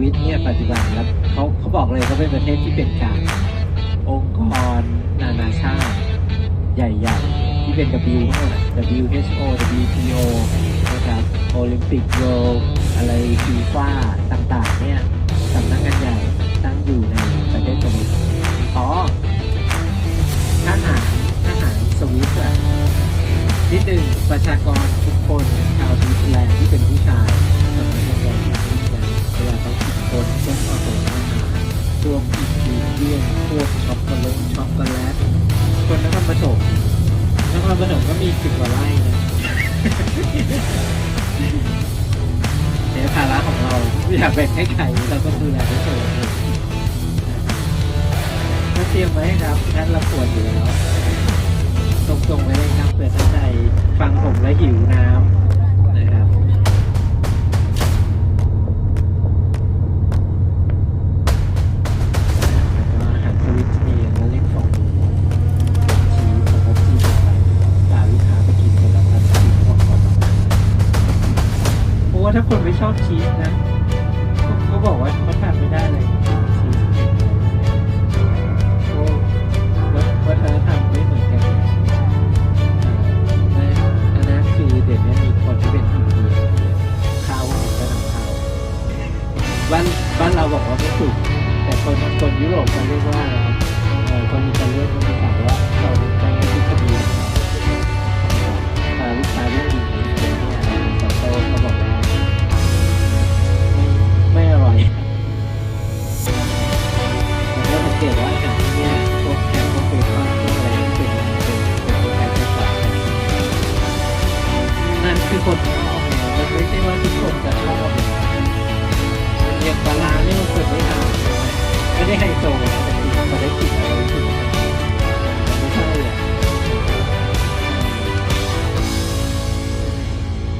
วิตเนี่ยปัจจุบันแล้วเขาเขาบอกเลยเขาเป็นประเทศที่เป็นกลางองค์กรนานาชาติ ใหญ่ๆ ที่เป็น W ทั้งหมด WHO WTO นะครับโอลิมปิกโ r อะไรฟีฟ่าต่างๆ เนี่ยสำนักงานใหญ่ตั้งอยู่ในประเทศสวิตอ๋อทหารทหารสวิตอะนิดหนึ่งประชากรทุกคนชาวสวิตเซอร์แวกช็อกโกแลตช็อกโกแลตคนนครปฐมนครปฐมก็มีสิบกว่าไร่นะเนี่ยภาระของเราไม่อยากแบ่งให้ใครเราก็ดูแลด้วยตัวเองก็เตรียมไว้ครับงั้นเราปวดอยู่แล้วตรงๆไว้เลยครับเผื่อท่านใดฟังผมแล้วหิวน้ำ ถ้าคนไม่ชอบชีสนะเขาบอกว่าเขาทานไม่ได้เลยชีสเผ็ดโอ้วัฒวัฒนธรรมไม่เหมือนกันเลยอ่าอันนั้นคือเดี๋ยวนี้มีคนที่เป็นอินเดียข้าวพวกนี้ก็นำเข้าบ้านบ้านเราบอกว่าไม่ถูกแต่คนคนยุโรปเขาเรียกว่าอะไรคนอิตาเลียนเขาถามว่า แล้วก็สังเกตว่าอาหารที่เนี่ยพวกแคมพวกเบคอนพวกอะไรที่เป็นเป็นเป็นตัวแทนไส้กรอกนั่นคือคนชอบมันไม่ใช่ว่าทุกคนจะชอบอย่างปลาร้านี่มันคนไม่ทานไม่ได้ไฮโซนะแต่กินพอได้กินอะไรรู้สึกว่าไม่ใช่อะ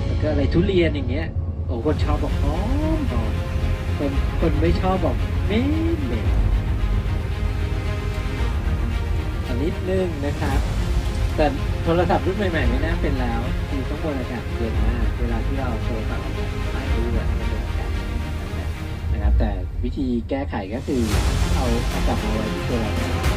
แล้วก็อะไรทุเรียนอย่างเงี้ยโอ้คนชอบบอกหอมหอมคนคนไม่ชอบบอกเหม็นเหม็น นิดนึงนะครับ แต่โทรศัพท์รุ่นใหม่ๆไม่น่าเป็นแล้วคือต้องบนอากาศเย็นมากเวลาที่เราโทรศัพท์ออกมาถ่ายรูปอะต้องบนอากาศนะครับแต่วิธีแก้ไขก็คือเอาอากลับมาไว้ที่ตัวเรา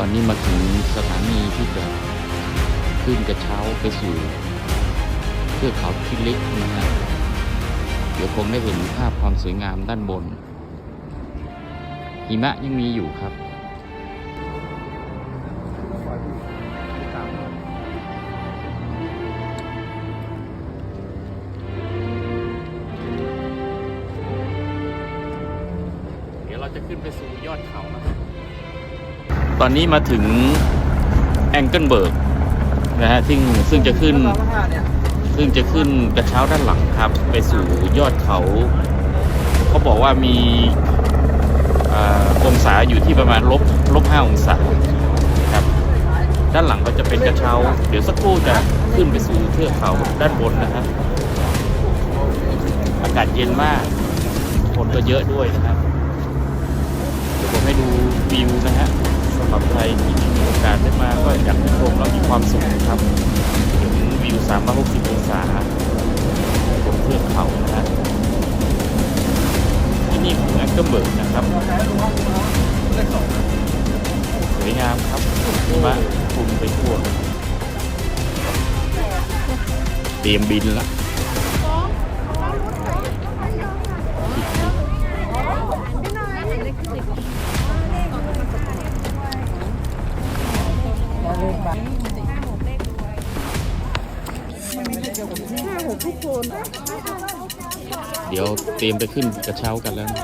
อนนี้มาถึงสถานีที่จะขึ้นกระเช้าไปสู่เทือกเขาที่เล็กนะฮะเดี๋ยวคงได้เห็นภาพความสวยงามด้านบน หิมะยังมีอยู่ครับเดี๋ยวเราจะขึ้นไปสู่ยอดเขาแล้วครับ ตอนนี้มาถึงแองเกิลเบิร์กนะฮะซึ่งซึ่งจะขึ้น ซึ่งจะขึ้นกระเช้าด้านหลังครับ ไปสู่ยอดเขา เขาบอกว่ามีอ่าองศาอยู่ที่ประมาณลบลบห้าองศาครับ ด้านหลังก็จะเป็นกระเช้า เดี๋ยวสักครู่จะขึ้นไปสู่เทือกเขาด้านบนนะฮะอากาศเย็นมากคนก็เยอะด้วยนะครับ เดี๋ยวผมให้ดูวิวนะฮะ สำหรับใครที่มีโอกาสได้มาก็อยากให้ชมแล้วมีความสุขนะครับถึงวิว 360 องศาบนเทือกเขานะฮะที่นี่คือแองเกิลเบิร์กนะครับสวยงามครับหิมะคลุมไปทั่วเตรียมบินล เดี๋ยวเตรียมไปขึ้นกระเช้ากันแล้วนะ